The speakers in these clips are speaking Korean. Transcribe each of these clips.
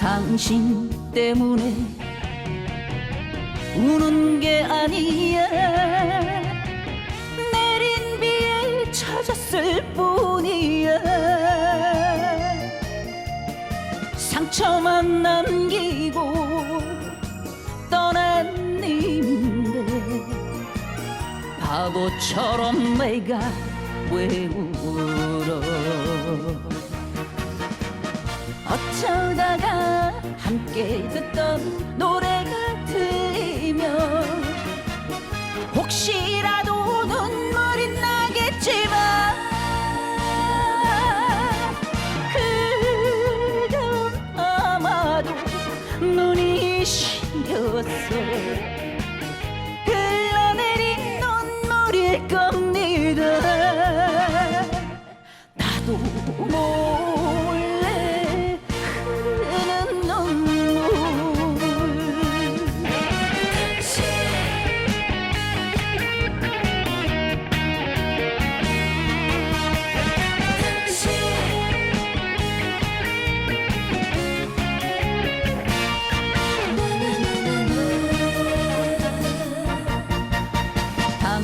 당신 때문에 우는 게 아니야. 내린 비에 찾았을 뿐이야. 상처만 남기고 떠난 님인데 바보처럼 내가 왜 울어 함께 듣던 노래가 들리면 혹시라도 눈물이 나겠지만 그건 아마도 눈이 시려서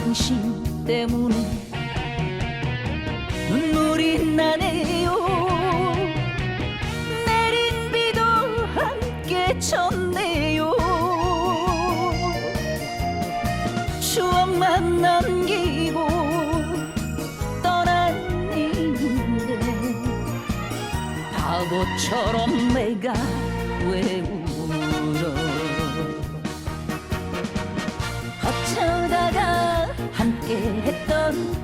당신 때문에 눈물이 나네요. 내린 비도 함께 쳤네요. 추억만 남기고 떠난 님인데 바보처럼 내가 왜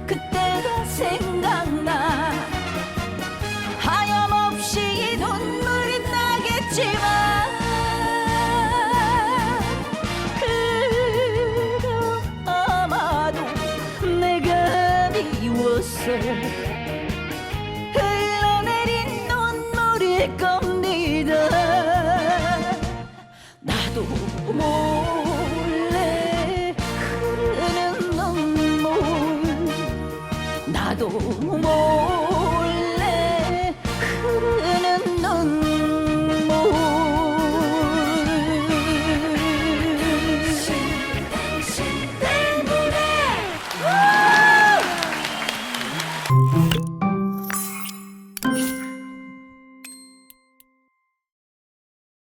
그때가 생각나. 하염없이 눈물이 나겠지만 그럼 아마도 내가 미워서 흘러내린 눈물일 겁 나도 몰래 흐르는 눈물